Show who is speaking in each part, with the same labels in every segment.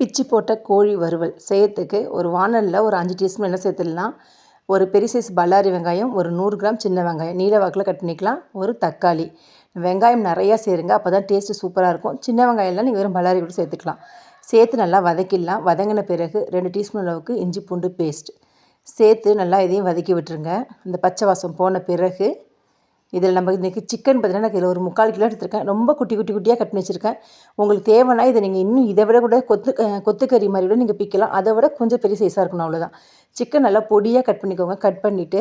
Speaker 1: பிச்சு போட்ட கோழி வறுவல். செய்யறதுக்கு ஒரு வானலில் ஒரு அஞ்சு டீஸ்பூன் எண்ணெய் சேர்த்துடலாம். ஒரு பெரிய சைஸ் பல்லாரி வெங்காயம் ஒரு நூறு கிராம் சின்ன வெங்காயம். நீல வாக்கில் கட் பண்ணிக்கலாம். ஒரு தக்காளி. வெங்காயம் நிறையா சேருங்க. அப்போ தான் டேஸ்ட்டு சூப்பராக இருக்கும். சின்ன வெங்காயம்லாம் நீங்கள் வெறும் பல்லாரி கூட சேர்த்துக்கலாம். சேர்த்து நல்லா வதக்கிடலாம். வதங்கின பிறகு ரெண்டு டீஸ்பூன் அளவுக்கு இஞ்சி பூண்டு பேஸ்ட் சேர்த்து நல்லா இதையும் வதக்கி விட்டுருங்க. இந்த பச்சை வாசம் போன பிறகு இதில் நம்ம இன்றைக்கி சிக்கன் பார்த்தீங்கன்னா இதில் ஒரு முக்கால் கிலோ எடுத்துருக்கேன். ரொம்ப குட்டி குட்டி குட்டியாக கட் வச்சுருக்கேன். உங்களுக்கு தேவைன்னா இதை நீங்கள் இன்னும் இதை விட கூட கொத்து கொத்துக்கறி மாதிரி கூட நீங்கள் பிக்கலாம். அதை விட கொஞ்சம் பெரிய சைஸாக இருக்கணும் அவ்வளோதான் சிக்கன் நல்லா பொடியாக கட் பண்ணிக்கோங்க. கட் பண்ணிவிட்டு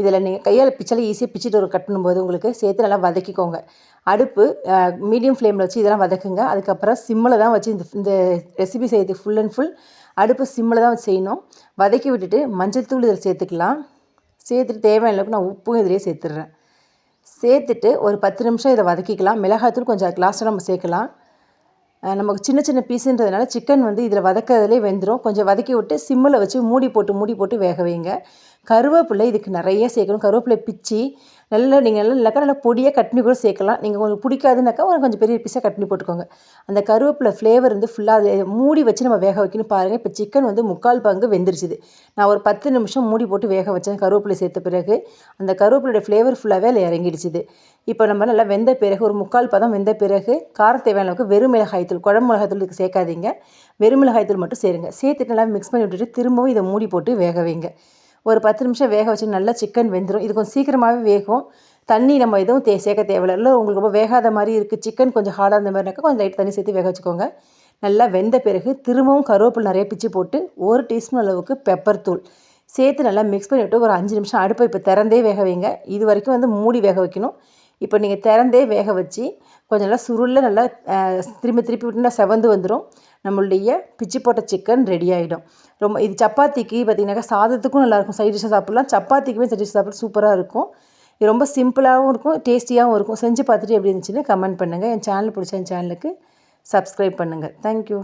Speaker 1: இதில் நீங்கள் கையால் பிச்சால ஈஸியாக பிச்சுட்டு ஒரு கட் பண்ணும்போது உங்களுக்கு சேர்த்து நல்லா வதக்கிக்கோங்க. அடுப்பு மீடியம் ஃப்ளேமில் வச்சு இதெல்லாம் வதக்குங்க. அதுக்கப்புறம் சிம்மில் தான் வச்சு இந்த இந்த ரெசிபி செய்யறது ஃபுல் அண்ட் ஃபுல் அடுப்பு சிம்மில் தான் வச்சு செய்யணும். வதக்கி விட்டுட்டு மஞ்சள் தூள் இதில் சேர்த்துக்கலாம். சேர்த்துட்டு தேவையான அளவுக்கு நான் உப்பும் இதிலே சேர்த்துட்றேன். சேர்த்துட்டு ஒரு பத்து நிமிஷம் இதை வதக்கிக்கலாம். மிளகாய்த்தூள் கொஞ்சம் லாஸ்ட்டாக நம்ம சேர்க்கலாம். நமக்கு சின்ன சின்ன பீஸுன்றதுனால சிக்கன் வந்து இதில் வதக்கிறதுலே வெந்துடும் கொஞ்சம் வதக்கி விட்டு சிம்மில் வச்சு மூடி போட்டு மூடி போட்டு வேக வைங்க. கருவேப்பிலை இதுக்கு நிறைய சேர்க்கணும். கருவேப்பிலை பிச்சு நல்லா நீங்கள் நல்லா இல்லைக்கா நல்லா பொடியாக கட்னி கூட சேர்க்கலாம். நீங்கள் உங்களுக்கு பிடிக்காதுனாக்கா ஒரு கொஞ்சம் பெரிய பீஸாக கட்னி போட்டுக்கோங்க. அந்த கருவேப்பிலை ஃப்ளேவர் வந்து ஃபுல்லாக அது மூடி வச்சு நம்ம வேக வைக்கணும். பாருங்கள் இப்போ சிக்கன் வந்து முக்கால் பங்கு வெந்துருச்சுது. நான் ஒரு பத்து நிமிஷம் மூடி போட்டு வேக வச்சேன் கருவேப்பிலை சேர்த்த பிறகு. அந்த கருவேப்பிலையோட ஃப்ளேவர் ஃபுல்லாகவே அதில் இறங்கிடுச்சுது. இப்போ நம்ம நல்லா வெந்த பிறகு ஒரு முக்கால் பதம் வெந்த பிறகு கார தேவையான அளவுக்கு வெறும் மிளகாய்த்தூள் குழம்பு மிளகாய்த்தூள் இதுக்கு சேர்க்காதீங்க. வெறும் மிளகாய்த்தூள் மட்டும் சேருங்க. சேர்த்துட்டு நல்லா மிக்ஸ் பண்ணி விட்டுட்டு திரும்பவும் இதை மூடி போட்டு வேக வைங்க. ஒரு பத்து நிமிஷம் வேக வச்சு நல்லா சிக்கன் வெந்துடும் இது கொஞ்சம் சீக்கிரமாகவே வேகும். தண்ணி நம்ம எதுவும் தே சேர்க்க தேவையில்ல. இல்லை உங்களுக்கு ரொம்ப வேகாத மாதிரி இருக்குது சிக்கன் கொஞ்சம் ஹார்டாக இருந்த மாதிரினாக்கா கொஞ்சம் லைட் தண்ணி சேர்த்து வேக வச்சுக்கோங்க. நல்லா வெந்த பிறகு திரும்பவும் கருவேப்பில் நிறைய பிச்சு போட்டு ஒரு டீஸ்பூன் அளவுக்கு பெப்பர் தூள் சேர்த்து நல்லா மிக்ஸ் பண்ணிவிட்டு ஒரு அஞ்சு நிமிஷம் அடுப்பை இப்போ திறந்தே வேக வைங்க. இது வரைக்கும் வந்து மூடி வேக வைக்கணும். இப்போ நீங்கள் திறந்தே வேக வச்சு கொஞ்சம் நல்லா சுருளில் நல்லா திரும்பி திருப்பி விட்டுனா செவந்து வந்துடும் நம்மளுடைய பிச்சு போட்ட சிக்கன் ரெடி ஆகிடும் ரொம்ப இது சப்பாத்திக்கு பார்த்திங்கனாக்கா சாதத்துக்கும் நல்லாயிருக்கும். சைட் டிஷ்ஷாக சாப்பிட்லாம். சப்பாத்திக்குமே சைட் டிஷ் சாப்பிட சூப்பராக இருக்கும். இது ரொம்ப சிம்பிளாகவும் இருக்கும் டேஸ்டியாகவும் இருக்கும். செஞ்சு பார்த்துட்டு எப்படி இருந்துச்சுன்னு கமெண்ட் பண்ணுங்கள் என் சேனல் பிடிச்ச என் சேனலுக்கு சப்ஸ்கிரைப் பண்ணுங்கள் தேங்க்யூ